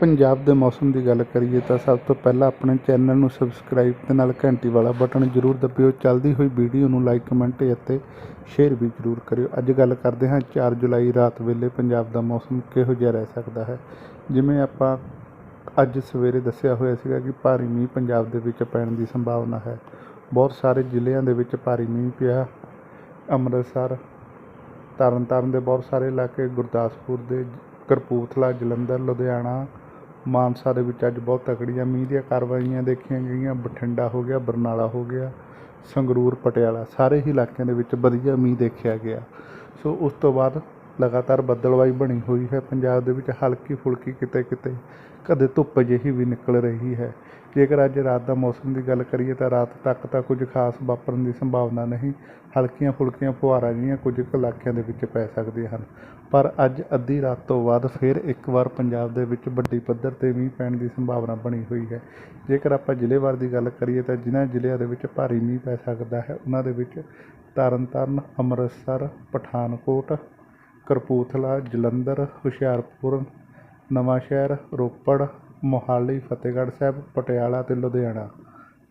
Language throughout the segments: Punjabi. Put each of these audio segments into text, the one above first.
ਪੰਜਾਬ ਦੇ ਮੌਸਮ ਦੀ ਗੱਲ ਕਰੀਏ ਤਾਂ ਸਭ ਤੋਂ ਪਹਿਲਾਂ ਆਪਣੇ ਚੈਨਲ ਨੂੰ ਸਬਸਕ੍ਰਾਈਬ ਤੇ ਨਾਲ ਘੰਟੀ ਵਾਲਾ ਬਟਨ ਜ਼ਰੂਰ ਦਬਿਓ। ਚੱਲਦੀ ਹੋਈ ਵੀਡੀਓ ਨੂੰ ਲਾਈਕ, ਕਮੈਂਟ ਅਤੇ ਸ਼ੇਅਰ ਵੀ ਜ਼ਰੂਰ ਕਰਿਓ। ਅੱਜ ਗੱਲ ਕਰਦੇ ਹਾਂ 4 ਜੁਲਾਈ ਰਾਤ ਵੇਲੇ ਪੰਜਾਬ ਦਾ ਮੌਸਮ ਕਿਹੋ ਜਿਹਾ ਰਹਿ ਸਕਦਾ ਹੈ? ਜਿਵੇਂ ਆਪਾਂ ਅੱਜ ਸਵੇਰੇ ਦੱਸਿਆ ਹੋਇਆ ਸੀਗਾ ਕਿ ਭਾਰੀ ਮੀਂਹ ਪੰਜਾਬ ਦੇ ਵਿੱਚ ਪੈਣ ਦੀ ਸੰਭਾਵਨਾ ਹੈ। ਬਹੁਤ ਸਾਰੇ ਜ਼ਿਲ੍ਹਿਆਂ ਦੇ ਵਿੱਚ ਭਾਰੀ ਮੀਂਹ ਪਿਆ। ਅੰਮ੍ਰਿਤਸਰ, ਤਰਨਤਾਰਨ ਦੇ ਬਹੁਤ ਸਾਰੇ ਇਲਾਕੇ, ਗੁਰਦਾਸਪੁਰ ਦੇ, ਕਪੂਰਥਲਾ, ਜਲੰਧਰ, ਲੁਧਿਆਣਾ ਮਾਨਸਾ ਦੇ ਵਿੱਚ ਅੱਜ ਬਹੁਤ ਤਕੜੀਆਂ ਮੀਂਹ ਦੀਆਂ ਕਾਰਵਾਈਆਂ ਦੇਖੀਆਂ ਗਈਆਂ। ਬਠਿੰਡਾ ਹੋ ਗਿਆ, ਬਰਨਾਲਾ ਹੋ ਗਿਆ, ਸੰਗਰੂਰ, ਪਟਿਆਲਾ, ਸਾਰੇ ਹੀ ਇਲਾਕਿਆਂ ਦੇ ਵਿੱਚ ਵਧੀਆ ਮੀਂਹ ਦੇਖਿਆ ਗਿਆ। ਸੋ ਉਸ ਤੋਂ ਬਾਅਦ ਲਗਾਤਾਰ ਬੱਦਲਵਾਈ ਬਣੀ ਹੋਈ ਹੈ। ਪੰਜਾਬ ਦੇ ਵਿੱਚ ਹਲਕੀ ਫੁਲਕੀ ਕਿਤੇ ਕਿਤੇ ਕਦੇ ਧੁੱਪ ਜਿਹੀ ਵੀ ਨਿਕਲ ਰਹੀ ਹੈ। ਜੇਕਰ ਅੱਜ ਰਾਤ ਦਾ ਮੌਸਮ ਦੀ ਗੱਲ ਕਰੀਏ ਤਾਂ ਰਾਤ ਤੱਕ ਤਾਂ ਕੁਝ ਖਾਸ ਵਾਪਰਨ ਦੀ ਸੰਭਾਵਨਾ ਨਹੀਂ, ਹਲਕੀਆਂ ਫੁਲਕੀਆਂ ਫੁਹਾਰਾਂ ਜਿਹੀਆਂ ਕੁਝ ਇਲਾਕਿਆਂ ਦੇ ਵਿੱਚ ਪੈ ਸਕਦੀਆਂ ਹਨ। ਪਰ ਅੱਜ ਅੱਧੀ ਰਾਤ ਤੋਂ ਬਾਅਦ ਫਿਰ ਇੱਕ ਵਾਰ ਪੰਜਾਬ ਦੇ ਵਿੱਚ ਵੱਡੀ ਪੱਧਰ 'ਤੇ ਮੀਂਹ ਪੈਣ ਦੀ ਸੰਭਾਵਨਾ ਬਣੀ ਹੋਈ ਹੈ। ਜੇਕਰ ਆਪਾਂ ਜ਼ਿਲ੍ਹੇਵਾਰ ਦੀ ਗੱਲ ਕਰੀਏ ਤਾਂ ਜਿਨ੍ਹਾਂ ਜ਼ਿਲ੍ਹਿਆਂ ਦੇ ਵਿੱਚ ਭਾਰੀ ਮੀਂਹ ਪੈ ਸਕਦਾ ਹੈ, ਉਹਨਾਂ ਦੇ ਵਿੱਚ ਤਰਨਤਾਰਨ, ਅੰਮ੍ਰਿਤਸਰ, ਪਠਾਨਕੋਟ ਕਪੂਰਥਲਾ ਜਲੰਧਰ, ਹੁਸ਼ਿਆਰਪੁਰ, ਨਵਾਂਸ਼ਹਿਰ, ਰੋਪੜ, ਮੋਹਾਲੀ, ਫਤਿਹਗੜ੍ਹ ਸਾਹਿਬ, ਪਟਿਆਲਾ ਅਤੇ ਲੁਧਿਆਣਾ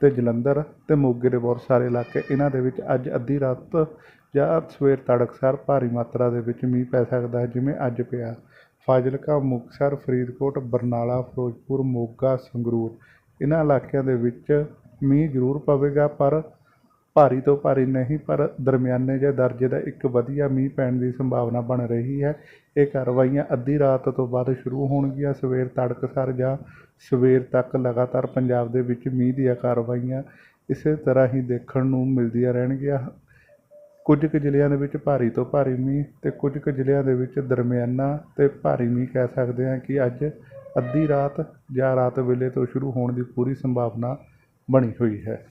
ਅਤੇ ਜਲੰਧਰ ਅਤੇ ਮੋਗੇ ਦੇ ਬਹੁਤ ਸਾਰੇ ਇਲਾਕੇ। ਇਹਨਾਂ ਦੇ ਵਿੱਚ ਅੱਜ ਅੱਧੀ ਰਾਤ ਜਾਂ ਸਵੇਰ ਤੜਕਸਾਰ ਭਾਰੀ ਮਾਤਰਾ ਦੇ ਵਿੱਚ ਮੀਂਹ ਪੈ ਸਕਦਾ ਹੈ, ਜਿਵੇਂ ਅੱਜ ਪਿਆ। ਫਾਜ਼ਿਲਕਾ, ਮੁਕਤਸਰ, ਫਰੀਦਕੋਟ, ਬਰਨਾਲਾ, ਫਿਰੋਜ਼ਪੁਰ, ਮੋਗਾ, ਸੰਗਰੂਰ। ਇਹਨਾਂ ਇਲਾਕਿਆਂ ਦੇ ਵਿੱਚ ਮੀਂਹ ਜ਼ਰੂਰ ਪਵੇਗਾ, ਪਰ ਭਾਰੀ ਤੋਂ ਭਾਰੀ ਨਹੀਂ, ਪਰ ਦਰਮਿਆਨੇ ਜਿਹੇ ਦਰਜੇ ਦਾ ਇੱਕ ਵਧੀਆ ਮੀਂਹ ਪੈਣ ਦੀ ਸੰਭਾਵਨਾ ਬਣ ਰਹੀ ਹੈ। ਇਹ ਕਾਰਵਾਈਆਂ ਅੱਧੀ ਰਾਤ ਤੋਂ ਬਾਅਦ ਸ਼ੁਰੂ ਹੋਣਗੀਆਂ। ਸਵੇਰ ਤੜਕਸਾਰ ਜਾਂ ਸਵੇਰ ਤੱਕ ਲਗਾਤਾਰ ਪੰਜਾਬ ਦੇ ਵਿੱਚ ਮੀਂਹ ਦੀਆਂ ਕਾਰਵਾਈਆਂ ਇਸੇ ਤਰ੍ਹਾਂ ਹੀ ਦੇਖਣ ਨੂੰ ਮਿਲਦੀਆਂ ਰਹਿਣਗੀਆਂ। ਕੁਝ ਕੁ ਜ਼ਿਲ੍ਹਿਆਂ ਦੇ ਵਿੱਚ ਭਾਰੀ ਤੋਂ ਭਾਰੀ ਮੀਂਹ ਅਤੇ ਕੁਝ ਕੁ ਜ਼ਿਲ੍ਹਿਆਂ ਦੇ ਵਿੱਚ ਦਰਮਿਆਨਾ ਅਤੇ ਭਾਰੀ ਮੀਂਹ ਕਹਿ ਸਕਦੇ ਹਾਂ ਕਿ ਅੱਜ ਅੱਧੀ ਰਾਤ ਜਾਂ ਰਾਤ ਵੇਲੇ ਤੋਂ ਸ਼ੁਰੂ ਹੋਣ ਦੀ ਪੂਰੀ ਸੰਭਾਵਨਾ ਬਣੀ ਹੋਈ ਹੈ।